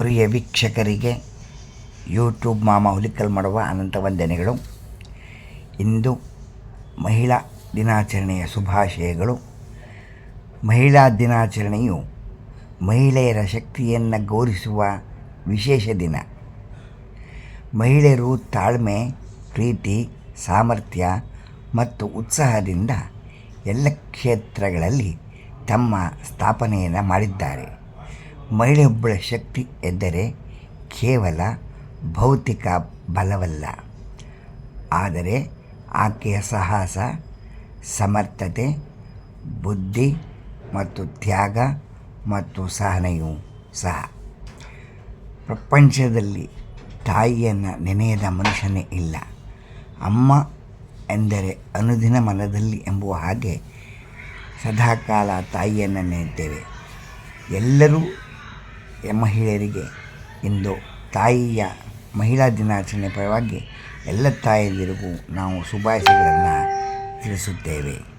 ಪ್ರಿಯ ವೀಕ್ಷಕರಿಗೆ ಯೂಟ್ಯೂಬ್ ಮಾಮ ಹುಲಿಕಲ್ ಮಾಡುವ ಅನಂತ ವಂದನೆಗಳು. ಇಂದು ಮಹಿಳಾ ದಿನಾಚರಣೆಯ ಶುಭಾಶಯಗಳು. ಮಹಿಳಾ ದಿನಾಚರಣೆಯು ಮಹಿಳೆಯರ ಶಕ್ತಿಯನ್ನು ಗೌರಿಸುವ ವಿಶೇಷ ದಿನ. ಮಹಿಳೆಯರು ತಾಳ್ಮೆ, ಪ್ರೀತಿ, ಸಾಮರ್ಥ್ಯ ಮತ್ತು ಉತ್ಸಾಹದಿಂದ ಎಲ್ಲ ಕ್ಷೇತ್ರಗಳಲ್ಲಿ ತಮ್ಮ ಸ್ಥಾಪನೆಯನ್ನು ಮಾಡಿದ್ದಾರೆ. ಮಹಿಳೆಯೊಬ್ಬಳ ಶಕ್ತಿ ಎಂದರೆ ಕೇವಲ ಭೌತಿಕ ಬಲವಲ್ಲ. ಆದರೆ ಆಕೆಯ ಸಾಹಸ, ಸಮರ್ಥತೆ, ಬುದ್ಧಿ ಮತ್ತು ತ್ಯಾಗ ಮತ್ತು ಸಹನೆಯೂ ಸಹ. ಪ್ರಪಂಚದಲ್ಲಿ ತಾಯಿಯನ್ನು ನೆನೆಯದ ಮನುಷ್ಯನೇ ಇಲ್ಲ. ಅಮ್ಮ ಎಂದರೆ ಅನುದಿನ ಮನದಲ್ಲಿ ಎಂಬುವ ಹಾಗೆ ಸದಾಕಾಲ ತಾಯಿಯನ್ನು ನೆನೆಯುತ್ತೇವೆ. ಎಲ್ಲರೂ ಮಹಿಳೆಯರಿಗೆ ಇಂದು ತಾಯಿಯ ಮಹಿಳಾ ದಿನಾಚರಣೆ ಪರವಾಗಿ ಎಲ್ಲ ತಾಯಂದಿರಿಗೂ ನಾವು ಶುಭಾಶಯಗಳನ್ನು ತಿಳಿಸುತ್ತೇವೆ.